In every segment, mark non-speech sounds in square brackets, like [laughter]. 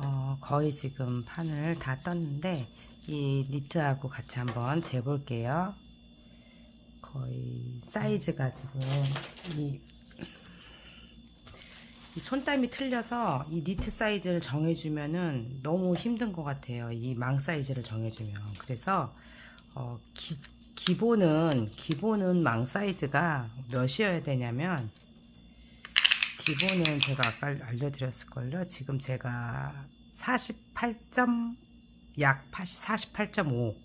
어, 거의 지금 판을 다 떴는데 이 니트하고 같이 한번 재볼게요. 거의 사이즈 가 지금 이, 이 손땀이 틀려서 이 니트 사이즈를 정해주면은 너무 힘든 것 같아요. 이 망 사이즈를 정해주면. 그래서 어, 기, 기본은 기본은 망 사이즈가 몇이어야 되냐면 기본은 제가 아까 알려드렸을걸요. 지금 제가 48점, 약 48.5.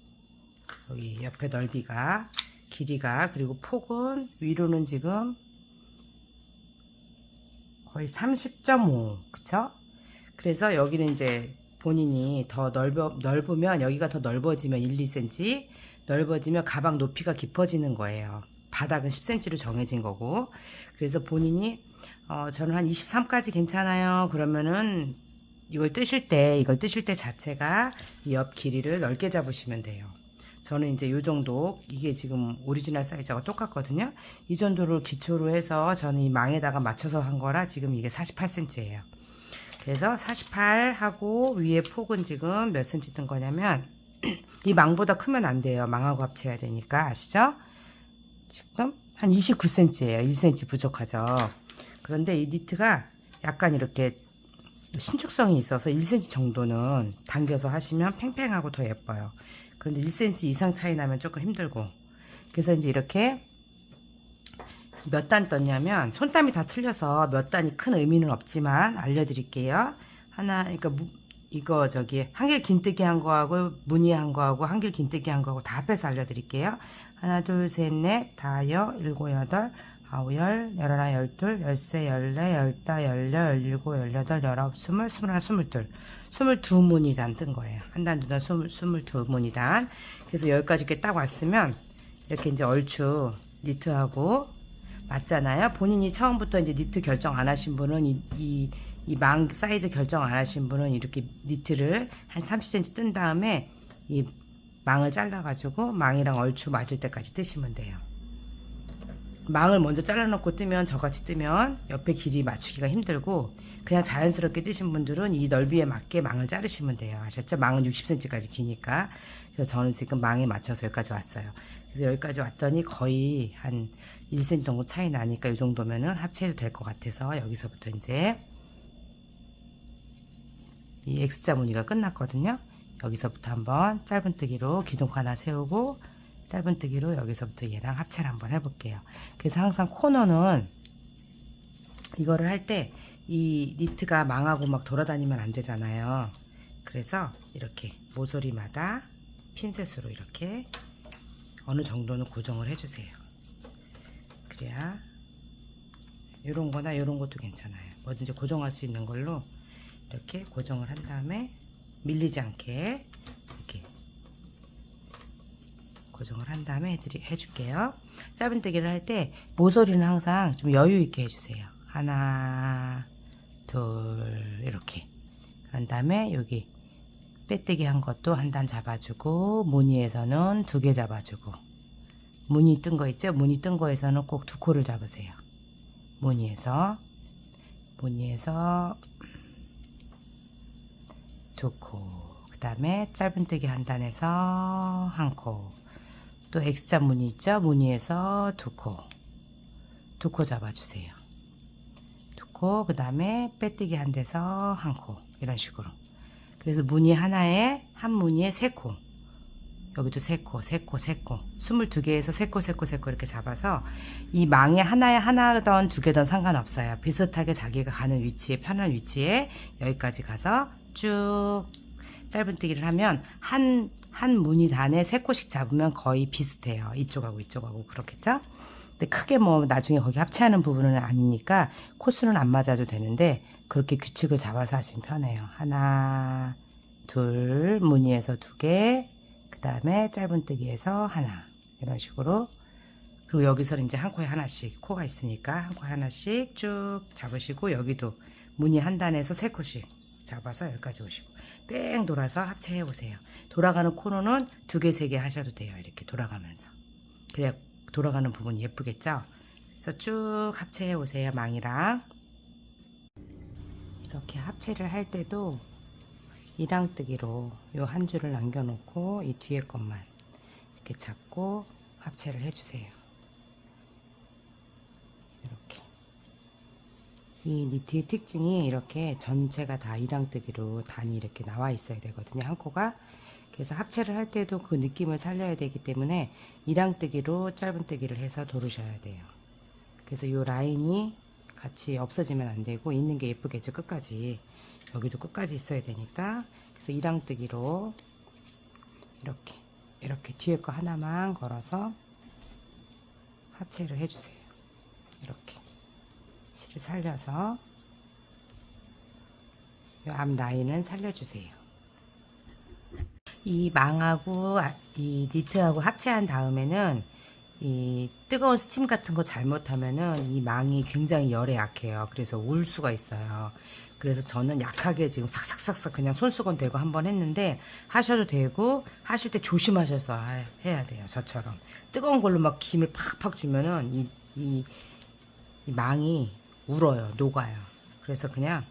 여기 옆에 넓이가, 길이가, 그리고 폭은 위로는 지금 거의 30.5. 그쵸? 그래서 여기는 이제 본인이 더 넓어, 넓으면, 여기가 더 넓어지면 1, 2cm, 넓어지면 가방 높이가 깊어지는 거예요. 바닥은 10cm로 정해진 거고. 그래서 본인이 어, 저는 한 23까지 괜찮아요. 그러면은 이걸 뜨실 때, 이걸 뜨실 때 자체가 이 옆 길이를 넓게 잡으시면 돼요. 저는 이제 요 정도, 이게 지금 오리지널 사이즈하고 똑같거든요. 이 정도를 기초로 해서 저는 이 망에다가 맞춰서 한 거라 지금 이게 48cm예요. 그래서 48하고 위에 폭은 지금 몇 cm 뜬 거냐면 [clears throat] 이 망보다 크면 안 돼요. 망하고 합쳐야 되니까 아시죠? 지금 한 29cm예요. 1cm 부족하죠. 그런데 이 니트가 약간 이렇게 신축성이 있어서 1cm 정도는 당겨서 하시면 팽팽하고 더 예뻐요. 그런데 1cm 이상 차이 나면 조금 힘들고. 그래서 이제 이렇게 몇 단 떴냐면 손땀이 다 틀려서 몇 단이 큰 의미는 없지만 알려드릴게요. 하나, 그러니까 무- 이거 저기 한길 긴뜨기 한 거하고 무늬 한 거하고 한길 긴뜨기 한 거하고 다 합해서 알려드릴게요. 하나, 둘, 셋, 넷, 다, 여, 일곱, 여덟, 아홉, 열, 열하나, 열둘, 열세, 열네, 열다, 열여, 열일곱, 열여덟, 열아홉, 스물, 스물하나, 스물둘. 스물두 무늬단 뜬 거예요. 한 단, 두 단, 스물, 스물두 무늬단. 그래서 여기까지 이렇게 딱 왔으면 이렇게 이제 얼추 니트하고 맞잖아요. 본인이 처음부터 이제 니트 결정 안 하신 분은 이, 이, 이망 사이즈 결정 안 하신 분은 이렇게 니트를 한 30cm 뜬 다음에 이 망을 잘라가지고 망이랑 얼추 맞을 때까지 뜨시면 돼요. 망을 먼저 잘라놓고 뜨면 저같이 뜨면 옆에 길이 맞추기가 힘들고 그냥 자연스럽게 뜨신 분들은 이 넓이에 맞게 망을 자르시면 돼요. 아셨죠? 망은 60cm까지 기니까. 그래서 저는 지금 망에 맞춰서 여기까지 왔어요. 그래서 여기까지 왔더니 거의 한 1cm 정도 차이 나니까 이 정도면은 합체해도 될 것 같아서 여기서부터 이제 이 X자 무늬가 끝났거든요. 여기서부터 한번 짧은뜨기로 기둥 하나 세우고 짧은뜨기로 여기서부터 얘랑 합체를 한번 해볼게요. 그래서 항상 코너는 이거를 할 때 이 니트가 망하고 막 돌아다니면 안 되잖아요. 그래서 이렇게 모서리마다 핀셋으로 이렇게 어느 정도는 고정을 해주세요. 그래야 이런 거나 이런 것도 괜찮아요. 뭐든지 고정할 수 있는 걸로 이렇게 고정을 한 다음에 밀리지 않게 이렇게 고정을 한 다음에 해드리, 해줄게요. 짧은뜨기를 할 때 모서리는 항상 좀 여유 있게 해주세요. 하나, 둘, 이렇게. 그런 다음에 여기 빼뜨기 한 것도 한 단 잡아주고 무늬에서는 두 개 잡아주고 무늬 뜬 거 있죠? 무늬 뜬 거에서는 꼭 두 코를 잡으세요. 무늬에서 무늬에서 두 코. 그 다음에 짧은뜨기 한 단에서 한 코. 또 X자 무늬 있죠? 무늬에서 두 코. 두 코 잡아주세요. 두 코. 그 다음에 빼뜨기 한 데서 한 코. 이런 식으로. 그래서 무늬 하나에 한 무늬에 세 코. 여기도 세 코, 세 코, 세 코. 22개에서 세 코, 세 코, 세코 이렇게 잡아서 이 망에 하나에 하나든 두 개든 상관없어요. 비슷하게 자기가 가는 위치에, 편한 위치에 여기까지 가서 쭉 짧은뜨기를 하면 한, 한 무늬 단에 세 코씩 잡으면 거의 비슷해요. 이쪽하고 이쪽하고 그렇겠죠? 근데 크게 뭐 나중에 거기 합체하는 부분은 아니니까 코수는 안 맞아도 되는데 그렇게 규칙을 잡아서 하시면 편해요. 하나, 둘, 무늬에서 두 개, 그 다음에 짧은뜨기에서 하나. 이런 식으로. 그리고 여기서는 이제 한 코에 하나씩 코가 있으니까 한 코에 하나씩 쭉 잡으시고 여기도 무늬 한 단에서 세 코씩 잡아서 여기까지 오시고 뺑 돌아서 합체해 보세요. 돌아가는 코너는 두 개, 세 개 하셔도 돼요. 이렇게 돌아가면서. 그래야 돌아가는 부분 예쁘겠죠? 그래서 쭉 합체해 보세요. 망이랑. 이렇게 합체를 할 때도 이랑뜨기로 요 한 줄을 남겨놓고 이 뒤에 것만 이렇게 잡고 합체를 해주세요. 이렇게 이 니트의 특징이 이렇게 전체가 다 이랑뜨기로 단이 이렇게 나와 있어야 되거든요. 한 코가 그래서 합체를 할 때도 그 느낌을 살려야 되기 때문에 이랑뜨기로 짧은뜨기를 해서 도르셔야 돼요. 그래서 이 라인이 같이 없어지면 안 되고 있는 게 예쁘겠죠 끝까지 여기도 끝까지 있어야 되니까 그래서 이랑뜨기로 이렇게 이렇게 뒤에 거 하나만 걸어서 합체를 해주세요 이렇게 실을 살려서 이앞 라인은 살려주세요 이 망하고 아- 이 니트하고 합체한 다음에는 이 뜨거운 스팀 같은 거 잘못하면은 이 망이 굉장히 열에 약해요. 그래서 울 수가 있어요. 그래서 저는 약하게 지금 삭삭삭삭 그냥 손수건 대고 한번 했는데 하셔도 되고 하실 때 조심하셔서 하- 해야 돼요. 저처럼 뜨거운 걸로 막 김을 팍팍 주면은 이, 이, 이 망이 울어요. 녹아요. 그래서 그냥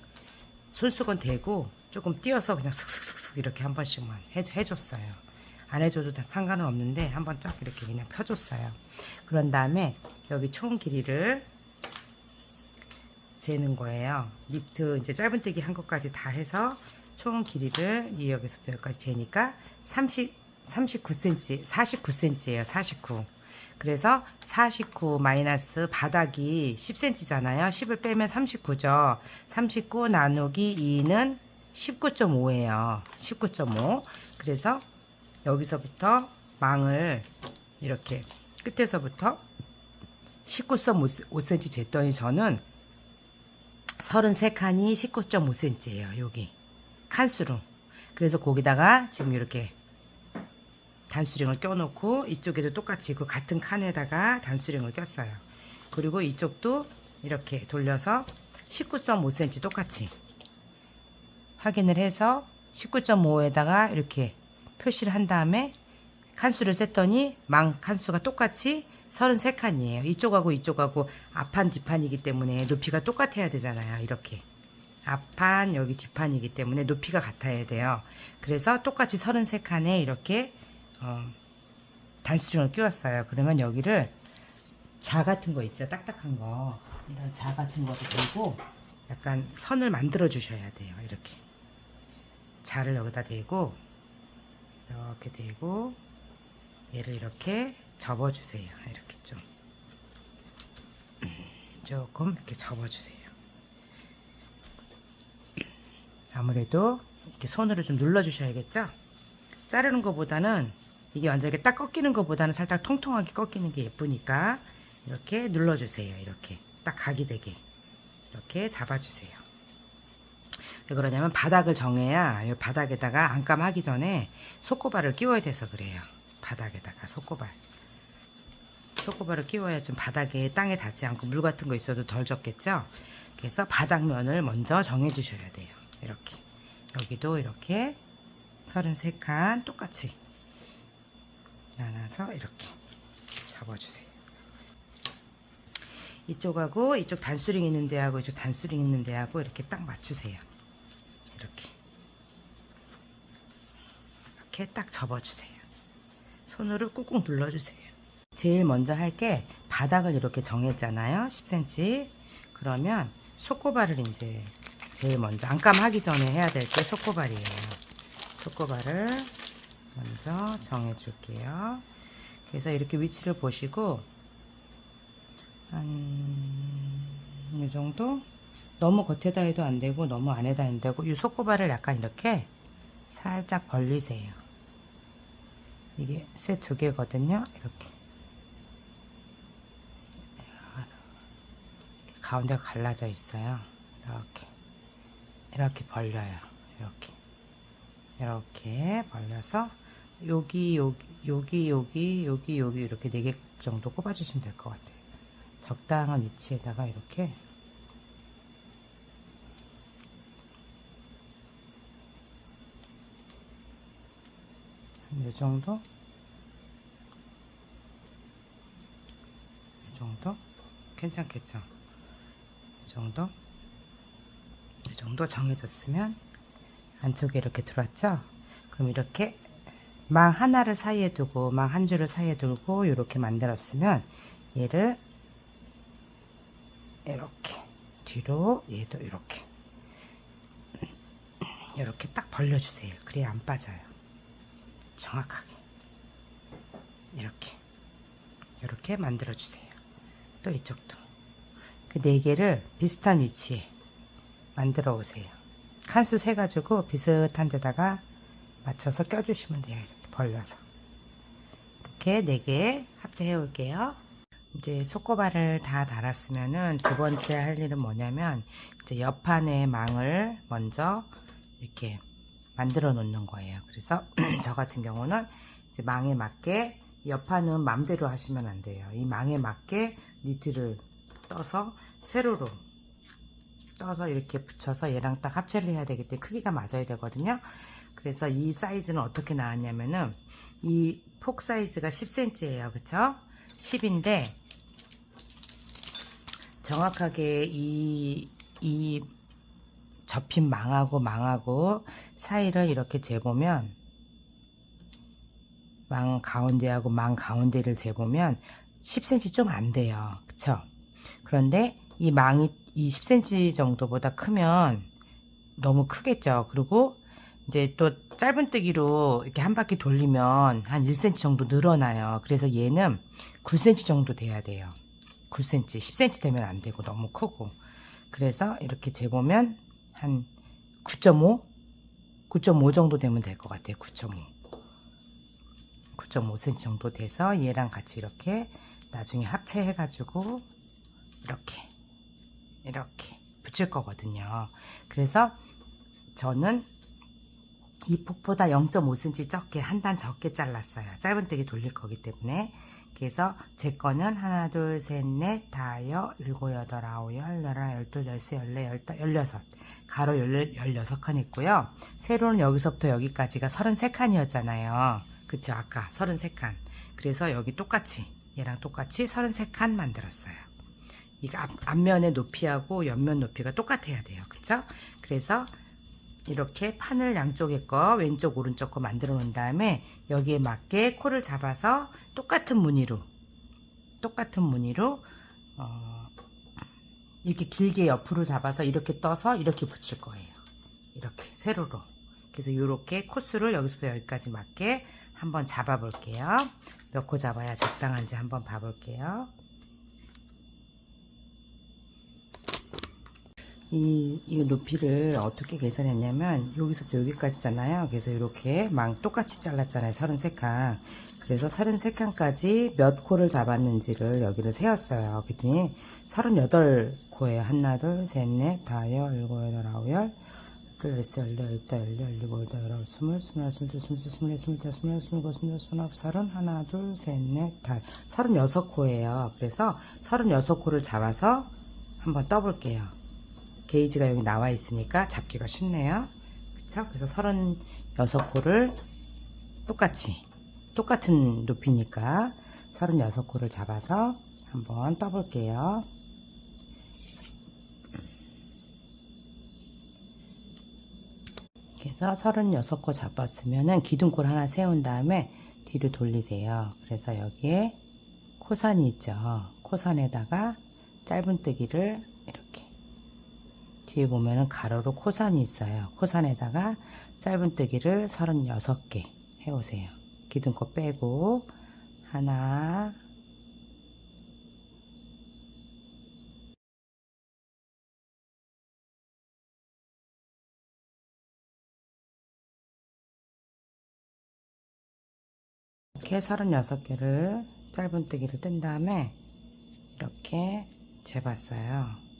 손수건 대고 조금 띄어서 그냥 슥슥슥슥 이렇게 한 번씩만 해, 해줬어요. 안 해줘도 다 상관은 없는데 한 번 쫙 이렇게 그냥 펴줬어요. 그런 다음에 여기 총 길이를 재는 거예요. 니트 이제 짧은뜨기 한 것까지 다 해서 총 길이를 이 여기서부터 여기까지 재니까 30, 39cm, 49cm예요. 49. 그래서 49 마이너스 바닥이 10cm잖아요. 10을 빼면 39죠. 39 나누기 2는 19.5예요. 19.5. 그래서 여기서부터 망을 이렇게 끝에서부터 19.5cm 쟀더니 저는 33칸이 19.5cm예요. 여기 칸수로. 그래서 거기다가 지금 이렇게 단수링을 껴놓고 이쪽에도 똑같이 그 같은 칸에다가 단수링을 꼈어요. 그리고 이쪽도 이렇게 돌려서 19.5cm 똑같이 확인을 해서 19.5에다가 이렇게 표시를 한 다음에 칸수를 셌더니 망 칸수가 똑같이 33칸이에요. 이쪽하고 이쪽하고 앞판 뒷판이기 때문에 높이가 똑같아야 되잖아요. 이렇게. 앞판 여기 뒷판이기 때문에 높이가 같아야 돼요. 그래서 똑같이 33칸에 이렇게 어, 단수중을 끼웠어요. 그러면 여기를 자 같은 거 있죠. 딱딱한 거. 이런 자 같은 것도 대고 약간 선을 만들어 주셔야 돼요. 이렇게. 자를 여기다 대고 이렇게 대고 얘를 이렇게 접어주세요. 이렇게 좀 음, [clears throat] 조금 이렇게 접어주세요. 아무래도 이렇게 손으로 좀 눌러주셔야겠죠? 자르는 것보다는 이게 완전 이렇게 딱 꺾이는 것보다는 살짝 통통하게 꺾이는 게 예쁘니까 이렇게 눌러주세요. 이렇게 딱 각이 되게 이렇게 잡아주세요. 왜 그러냐면 바닥을 정해야 이 바닥에다가 안감 하기 전에 속고발을 끼워야 돼서 그래요. 바닥에다가 속고발. 속고발을 끼워야 좀 바닥에 땅에 닿지 않고 물 같은 거 있어도 덜 젖겠죠. 그래서 바닥면을 먼저 정해 주셔야 돼요. 이렇게 여기도 이렇게 33칸 똑같이 나눠서 이렇게 잡아주세요. 이쪽하고 이쪽 단수링 있는 데하고 이쪽 단수링 있는 데하고 이렇게 딱 맞추세요. 이렇게 이렇게 딱 접어주세요. 손으로 꾹꾹 눌러주세요. 제일 먼저 할 게 바닥을 이렇게 정했잖아요. 10cm. 그러면 속고발을 이제 제일 먼저 안감 하기 전에 해야 될 게 속고발이에요. 속고발을 먼저 정해 줄게요. 그래서 이렇게 위치를 보시고 한이 정도 너무 겉에다 해도 안 되고 너무 안에다 해도 되고 이 속고발을 약간 이렇게 살짝 벌리세요. 이게 셋두 개거든요. 이렇게 가운데가 갈라져 있어요. 이렇게 이렇게 벌려요. 이렇게 이렇게 벌려서 여기 여기 여기 여기 여기 여기 이렇게 네개 정도 꼽아주시면 될 것 같아요. 적당한 위치에다가 이렇게 이 정도 이 정도 괜찮겠죠? 이 정도 이 정도 정해졌으면 안쪽에 이렇게 들어왔죠? 그럼 이렇게 망 하나를 사이에 두고 망 한 줄을 사이에 두고 이렇게 만들었으면 얘를 이렇게 뒤로 얘도 이렇게 이렇게 딱 벌려주세요. 그래야 안 빠져요. 정확하게 이렇게 이렇게 만들어 주세요. 또 이쪽도 그 네 개를 비슷한 위치에 만들어 오세요. 칸수 세 가지고 비슷한 데다가 맞춰서 껴주시면 돼요. 이렇게 벌려서 이렇게 네개 합체해 올게요. 이제 속고발을 다 달았으면은 두 번째 할 일은 뭐냐면 이제 옆판에 망을 먼저 이렇게 만들어 놓는 거예요. 그래서 [clears throat] 저 같은 경우는 망에 맞게 옆판은 맘대로 하시면 안 돼요. 이 망에 맞게 니트를 떠서 세로로 떠서 이렇게 붙여서 얘랑 딱 합체를 해야 되기 때문에 크기가 맞아야 되거든요. 그래서 이 사이즈는 어떻게 나왔냐면은 이 폭 사이즈가 10cm예요. 그쵸? 10인데 정확하게 이, 이 접힌 망하고 망하고 사이를 이렇게 재보면 망 가운데하고 망 가운데를 재보면 10cm 좀 안 돼요. 그쵸? 그런데 이 망이 이 10cm 정도보다 크면 너무 크겠죠. 그리고 이제 또 짧은뜨기로 이렇게 한 바퀴 돌리면 한 1cm 정도 늘어나요. 그래서 얘는 9cm 정도 돼야 돼요. 9cm, 10cm 되면 안 되고 너무 크고. 그래서 이렇게 재보면 한 9.5? 9.5 정도 되면 될 것 같아요. 9.5. 9.5cm 정도 돼서 얘랑 같이 이렇게 나중에 합체해가지고 이렇게 이렇게 붙일 거거든요. 그래서 저는 이 폭보다 0.5cm 적게 한 단 적게 잘랐어요. 짧은뜨기 돌릴 거기 때문에 그래서 제 거는 하나 둘 셋 넷 다여 일곱 여덟 아홉 열 열하나 열둘 열세 열네 열다 열여섯 가로 열 열여섯 칸 있고요. 세로는 여기서부터 여기까지가 33칸이었잖아요. 그쵸 아까 33칸 그래서 여기 똑같이 얘랑 똑같이 33칸 만들었어요. 이거 앞, 앞면의 높이하고 옆면 높이가 똑같아야 돼요. 그쵸? 그래서 이렇게 판을 양쪽에 거 왼쪽 오른쪽 거 만들어 놓은 다음에 여기에 맞게 코를 잡아서 똑같은 무늬로 똑같은 무늬로 어, 이렇게 길게 옆으로 잡아서 이렇게 떠서 이렇게 붙일 거예요. 이렇게 세로로. 그래서 이렇게 코스를 여기서부터 여기까지 맞게 한번 잡아 볼게요. 몇 코 잡아야 적당한지 한번 봐 볼게요. 이, 이 높이를 어떻게 계산했냐면 여기서부터 여기까지잖아요. 그래서 이렇게 망 똑같이 잘랐잖아요. 33칸. 그래서 33칸까지 몇 코를 잡았는지를 여기를 세었어요. 그랬더니 38코에 하나, 둘, 셋, 넷, 다여, 일곱, 여덟, 아홉, 열, 열, 열세, 열네, 열다, 열네, 열일곱, 열여덟, 열아홉, 스물, 스물하나, 스물둘, 스물셋, 스물넷, 스물다섯, 스물여섯, 스물일곱, 스물여덟, 스물아홉, 서른, 하나, 둘, 셋, 넷, 다, 서른여섯 코예요. 그래서 서른여섯 코를 잡아서 한번 떠볼게요. 게이지가 여기 나와 있으니까 잡기가 쉽네요. 그쵸? 그래서 36코를 똑같이, 똑같은 높이니까 36코를 잡아서 한번 떠볼게요. 그래서 36코 잡았으면은 기둥골 하나 세운 다음에 뒤로 돌리세요. 그래서 여기에 코산이 있죠. 코산에다가 짧은뜨기를 뒤에 보면은 가로로 코산이 있어요. 코산에다가 짧은뜨기를 36개 해오세요. 기둥코 빼고 하나 이렇게 36개를 짧은뜨기를 뜬 다음에 이렇게 재봤어요.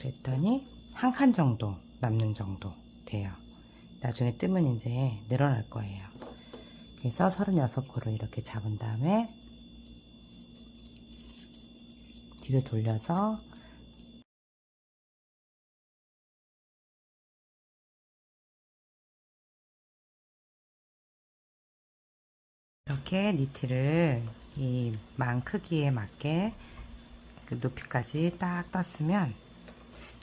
그랬더니 한 칸 정도 남는 정도 돼요. 나중에 뜨면 이제 늘어날 거예요. 그래서 36코를 이렇게 잡은 다음에 뒤로 돌려서 이렇게 니트를 이 망 크기에 맞게 그 높이까지 딱 떴으면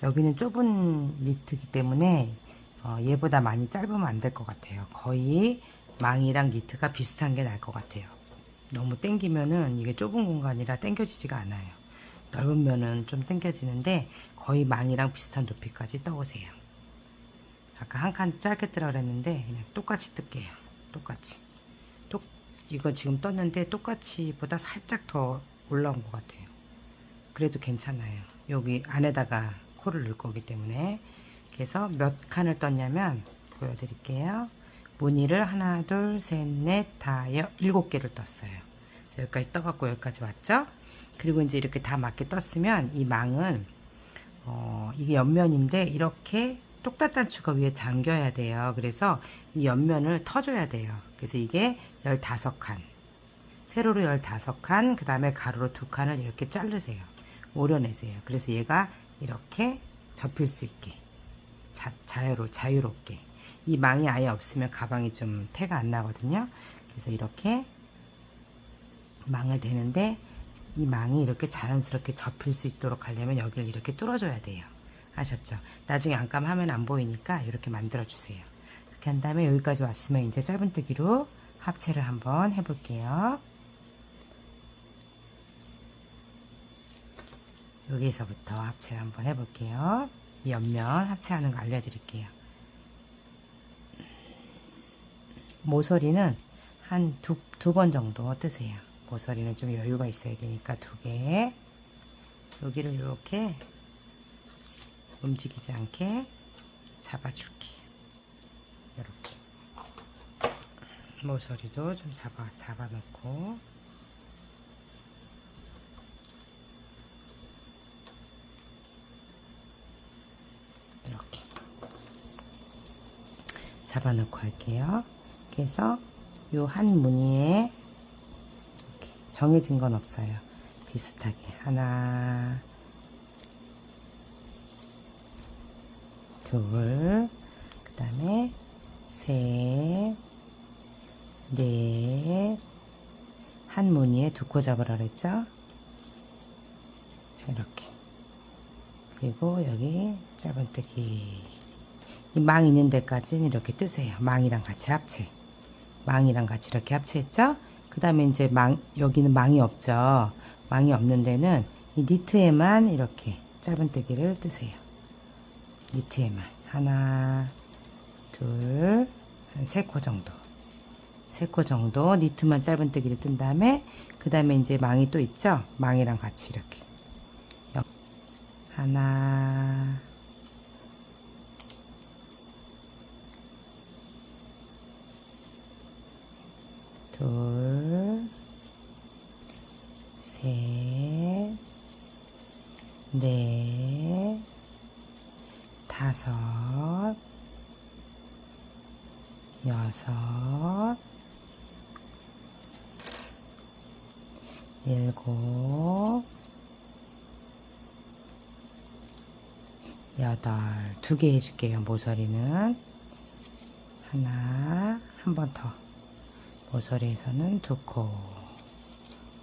여기는 좁은 니트기 때문에 어, 얘보다 많이 짧으면 안 될 것 같아요. 거의 망이랑 니트가 비슷한 게 나을 것 같아요. 너무 땡기면은 이게 좁은 공간이라 땡겨지지가 않아요. 넓으면은 좀 땡겨지는데 거의 망이랑 비슷한 높이까지 떠오세요. 아까 한 칸 짧게 뜨라 그랬는데 그냥 똑같이 뜰게요. 똑같이. 똑 이거 지금 떴는데 똑같이 보다 살짝 더 올라온 것 같아요. 그래도 괜찮아요. 여기 안에다가 코를 넣을 거기 때문에 그래서 몇 칸을 떴냐면 보여드릴게요. 무늬를 하나, 둘, 셋, 넷, 다, 여, 일곱 개를 떴어요. 여기까지 떠갖고 여기까지 왔죠? 그리고 이제 이렇게 다 맞게 떴으면 이 망은 어, 이게 옆면인데 이렇게 똑딱단추가 위에 잠겨야 돼요. 그래서 이 옆면을 터줘야 돼요. 그래서 이게 15칸. 세로로 15칸, 그 다음에 가로로 두 칸을 이렇게 자르세요. 오려내세요. 그래서 얘가 이렇게 접힐 수 있게. 자, 자유로, 자유롭게. 이 망이 아예 없으면 가방이 좀 태가 안 나거든요. 그래서 이렇게 망을 대는데 이 망이 이렇게 자연스럽게 접힐 수 있도록 하려면 여기를 이렇게 뚫어줘야 돼요. 아셨죠? 나중에 안감하면 안 보이니까 이렇게 만들어 주세요. 이렇게 한 다음에 여기까지 왔으면 이제 짧은뜨기로 합체를 한번 해볼게요. 여기서부터 합체를 한번 해볼게요. 이 옆면 합체하는 거 알려드릴게요. 모서리는 한 두 두 번 정도 뜨세요. 모서리는 좀 여유가 있어야 되니까 두 개. 여기를 이렇게 움직이지 않게 잡아줄게. 이렇게. 모서리도 좀 잡아, 잡아놓고. 이렇게. 잡아놓고 할게요. 그래서 요 한 무늬에 이렇게 정해진 건 없어요. 비슷하게. 하나, 둘, 그 다음에 셋, 넷, 한 무늬에 두 코 잡으라 그랬죠? 이렇게. 그리고 여기 짧은뜨기. 이망 있는 데까지는 이렇게 뜨세요. 망이랑 같이 합체. 망이랑 같이 이렇게 합체했죠? 그 다음에 이제 망, 여기는 망이 없죠? 망이 없는 데는 이 니트에만 이렇게 짧은뜨기를 뜨세요. 니트에만 하나 둘 한 세 코 정도 세 코 정도 니트만 짧은뜨기를 뜬 다음에 그 다음에 이제 망이 또 있죠 망이랑 같이 이렇게 여- 하나 둘 셋 넷 다섯, 여섯, 일곱, 여덟. 두 개 해줄게요, 모서리는. 하나, 한 번 더. 모서리에서는 두 코.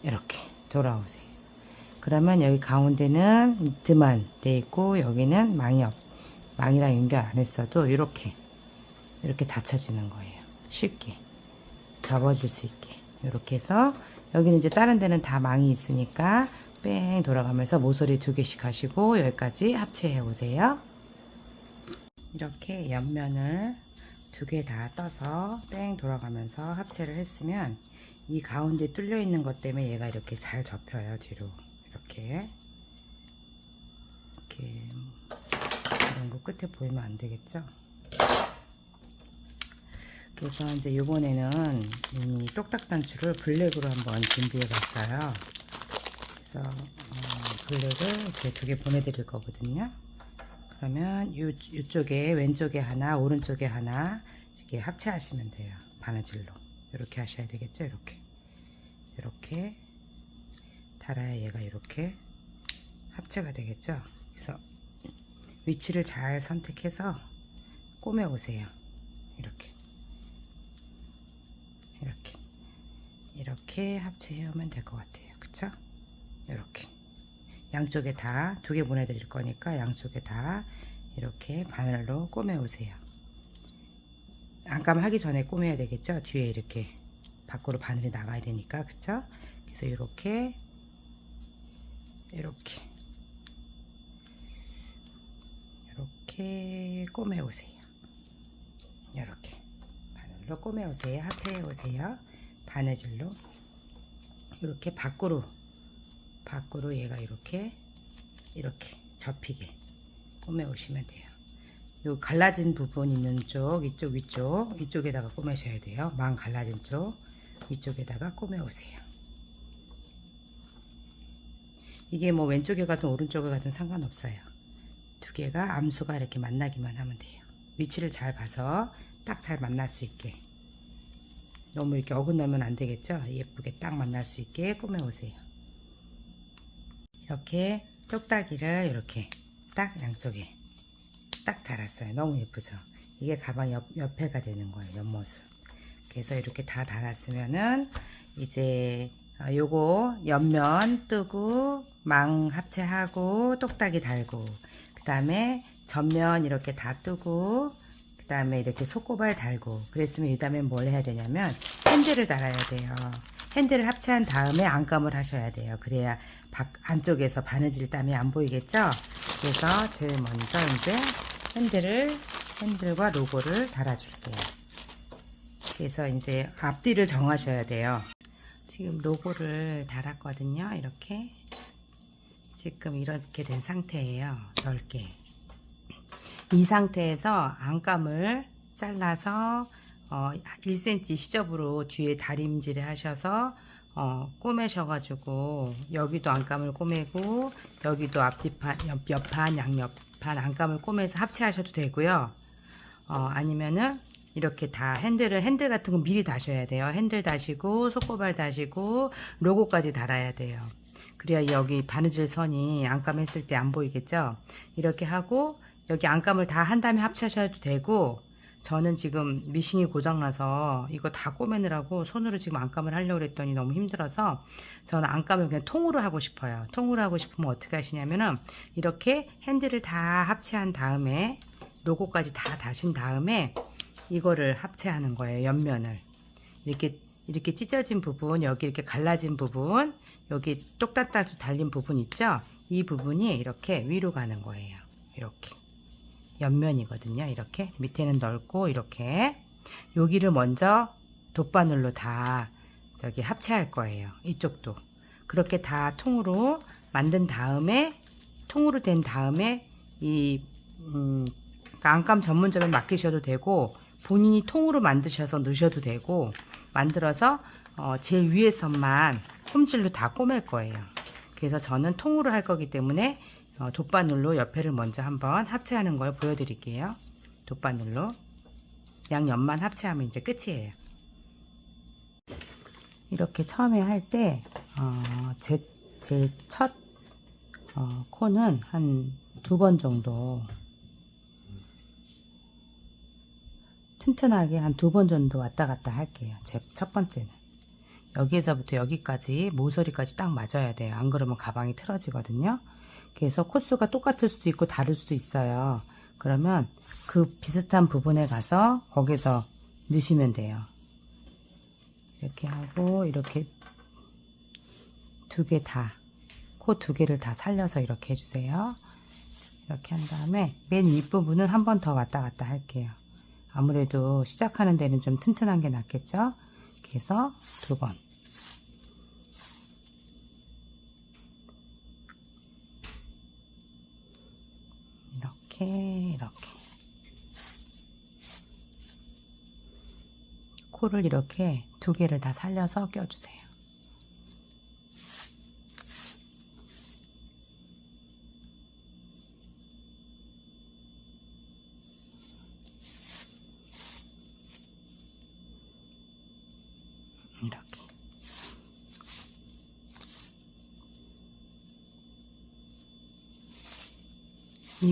이렇게 돌아오세요. 그러면 여기 가운데는 니트만 돼 있고, 여기는 망이 없, 망이랑 연결 안 했어도 이렇게 이렇게 닫혀지는 거예요. 쉽게 접어질 수 있게 이렇게 해서 여기는 이제 다른 데는 다 망이 있으니까 뺑 돌아가면서 모서리 두 개씩 하시고 여기까지 합체해 오세요. 이렇게 옆면을 두 개 다 떠서 뺑 돌아가면서 합체를 했으면 이 가운데 뚫려 있는 것 때문에 얘가 이렇게 잘 접혀요 뒤로 이렇게 이렇게 이런 거 끝에 보이면 안 되겠죠? 그래서 이제 요번에는 이 똑딱 단추를 블랙으로 한번 준비해 봤어요. 그래서 어, 블랙을 이렇게 두 개 보내드릴 거거든요. 그러면 요, 요쪽에 왼쪽에 하나, 오른쪽에 하나 이렇게 합체하시면 돼요. 바느질로 이렇게 하셔야 되겠죠? 이렇게 이렇게 달아야 얘가 이렇게 합체가 되겠죠? 그래서 위치를 잘 선택해서 꼬매 오세요. 이렇게. 이렇게. 이렇게 합체해 오면 될 것 같아요. 그쵸? 이렇게. 양쪽에 다 두 개 보내드릴 거니까 양쪽에 다 이렇게 바늘로 꼬매 오세요. 안감 하기 전에 꼬매야 되겠죠? 뒤에 이렇게 밖으로 바늘이 나가야 되니까 그쵸? 그래서 이렇게 이렇게 이렇게 꼬매 오세요. 이렇게 바늘로 꼬매 오세요. 합체해 오세요. 바느질로 이렇게 밖으로 밖으로 얘가 이렇게 이렇게 접히게 꼬매 오시면 돼요. 요 갈라진 부분 있는 쪽 이쪽 위쪽 이쪽에다가 꼬매셔야 돼요. 망 갈라진 쪽 위쪽에다가 꼬매 오세요. 이게 뭐 왼쪽에 가든 오른쪽에 가든 상관없어요. 두 개가 암수가 이렇게 만나기만 하면 돼요. 위치를 잘 봐서 딱 잘 만날 수 있게. 너무 이렇게 어긋나면 안 되겠죠? 예쁘게 딱 만날 수 있게 꾸며 오세요. 이렇게 똑딱이를 이렇게 딱 양쪽에 딱 달았어요. 너무 예쁘죠? 이게 가방 옆, 옆에가 되는 거예요. 옆모습. 그래서 이렇게 다 달았으면은 이제 어, 요거 옆면 뜨고 망 합체하고 똑딱이 달고 그 다음에 전면 이렇게 다 뜨고 그 다음에 이렇게 속고발 달고 그랬으면 이 다음에 뭘 해야 되냐면 핸들을 달아야 돼요 핸들을 합체한 다음에 안감을 하셔야 돼요. 그래야 밖 안쪽에서 바느질 땀이 안 보이겠죠? 그래서 제일 먼저 이제 핸들을 핸들과 로고를 달아줄게요. 그래서 이제 앞뒤를 정하셔야 돼요. 지금 로고를 달았거든요. 이렇게. 지금 이렇게 된 상태예요. 넓게. 이 상태에서 안감을 잘라서 어, 1cm 시접으로 뒤에 다림질을 하셔서 어, 꼬매셔가지고 여기도 안감을 꼬매고 여기도 앞뒤판, 옆, 옆판, 양옆판 안감을 꼬매서 합체하셔도 되고요. 어, 아니면은 이렇게 다 핸들을 핸들 같은 거 미리 다셔야 돼요. 핸들 다시고 속고발 다시고 로고까지 달아야 돼요. 그래야 여기 바느질 선이 안감 했을 때 안 보이겠죠? 이렇게 하고 여기 안감을 다 한 다음에 합체하셔도 되고 저는 지금 미싱이 고장나서 이거 다 꼬매느라고 손으로 지금 안감을 하려고 했더니 너무 힘들어서 저는 안감을 그냥 통으로 하고 싶어요. 통으로 하고 싶으면 어떻게 하시냐면은 이렇게 핸들을 다 합체한 다음에 로고까지 다 다신 다음에 이거를 합체하는 거예요. 옆면을 이렇게 이렇게 찢어진 부분 여기 이렇게 갈라진 부분 여기 똑딱딱 달린 부분 있죠? 이 부분이 이렇게 위로 가는 거예요. 이렇게 옆면이거든요. 이렇게 밑에는 넓고 이렇게 여기를 먼저 돗바늘로 다 저기 합체할 거예요. 이쪽도 그렇게 다 통으로 만든 다음에 통으로 된 다음에 이 음, 안감 전문점에 맡기셔도 되고 본인이 통으로 만드셔서 넣으셔도 되고 만들어서 어, 제일 위에 선만 홈질로 다 꼬맬 거예요. 그래서 저는 통으로 할 거기 때문에 어, 돗바늘로 옆에를 먼저 한번 합체하는 걸 보여드릴게요. 돗바늘로 양옆만 합체하면 이제 끝이에요. 이렇게 처음에 할때 어, 제, 제첫 어, 코는 한 두 번 정도 튼튼하게 한 두 번 정도 왔다 갔다 할게요. 제 첫 번째는. 여기에서부터 여기까지 모서리까지 딱 맞아야 돼요. 안 그러면 가방이 틀어지거든요. 그래서 코스가 똑같을 수도 있고 다를 수도 있어요. 그러면 그 비슷한 부분에 가서 거기서 넣으시면 돼요. 이렇게 하고 이렇게 두 개 다, 코 두 개를 다 살려서 이렇게 해주세요. 이렇게 한 다음에 맨 윗부분은 한 번 더 왔다 갔다 할게요. 아무래도 시작하는 데는 좀 튼튼한 게 낫겠죠? 그래서 두 번. 이렇게, 이렇게. 코를 이렇게 두 개를 다 살려서 껴주세요. 이렇게.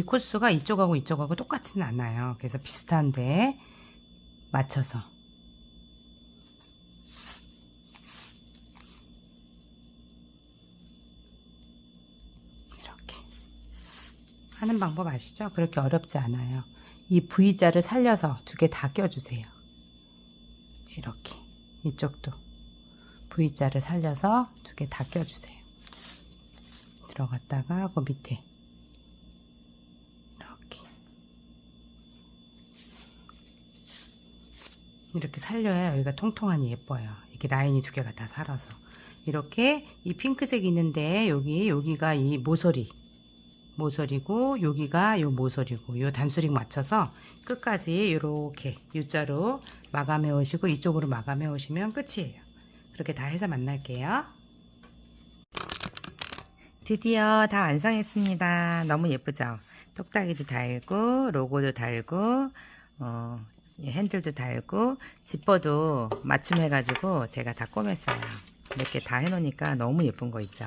이 코스가 이쪽하고 이쪽하고 똑같지는 않아요. 그래서 비슷한데 맞춰서 이렇게 하는 방법 아시죠? 그렇게 어렵지 않아요. 이 V자를 살려서 두 개 다 껴주세요. 이렇게 이쪽도 V자를 살려서 두 개 다 껴주세요. 들어갔다가 그 밑에 이렇게 이렇게 살려야 여기가 통통하니 예뻐요. 이렇게 라인이 두 개가 다 살아서 이렇게 이 핑크색 있는데 여기 여기가 이 모서리 모서리고 여기가 요 모서리고 요 단수링 맞춰서 끝까지 이렇게 U자로 마감해 오시고 이쪽으로 마감해 오시면 끝이에요. 그렇게 다 해서 만날게요. 드디어 다 완성했습니다. 너무 예쁘죠? 똑딱이도 달고 로고도 달고 어, 이 핸들도 달고 지퍼도 맞춤해가지고 제가 다 꼬맸어요. 이렇게 다 해놓으니까 너무 예쁜 거 있죠?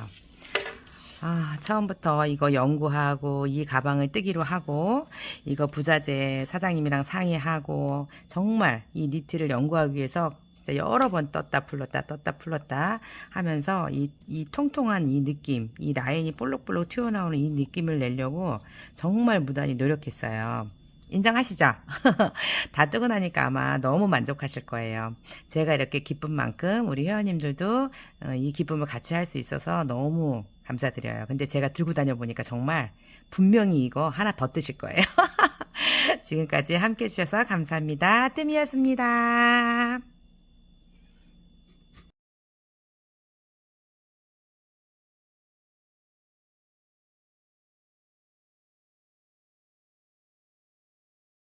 아, 처음부터 이거 연구하고 이 가방을 뜨기로 하고 이거 부자재 사장님이랑 상의하고 정말 이 니트를 연구하기 위해서 진짜 여러 번 떴다 풀렀다 떴다 풀렀다 하면서 이, 이 통통한 이 느낌, 이 라인이 볼록볼록 튀어나오는 이 느낌을 내려고 정말 무단히 노력했어요. 인정하시죠? [laughs] 다 뜨고 나니까 아마 너무 만족하실 거예요. 제가 이렇게 기쁜 만큼 우리 회원님들도 어, 이 기쁨을 같이 할 수 있어서 너무 감사드려요. 근데 제가 들고 다녀 보니까 정말 분명히 이거 하나 더 뜨실 거예요. [laughs] 지금까지 함께 해주셔서 감사합니다. 뜸이었습니다.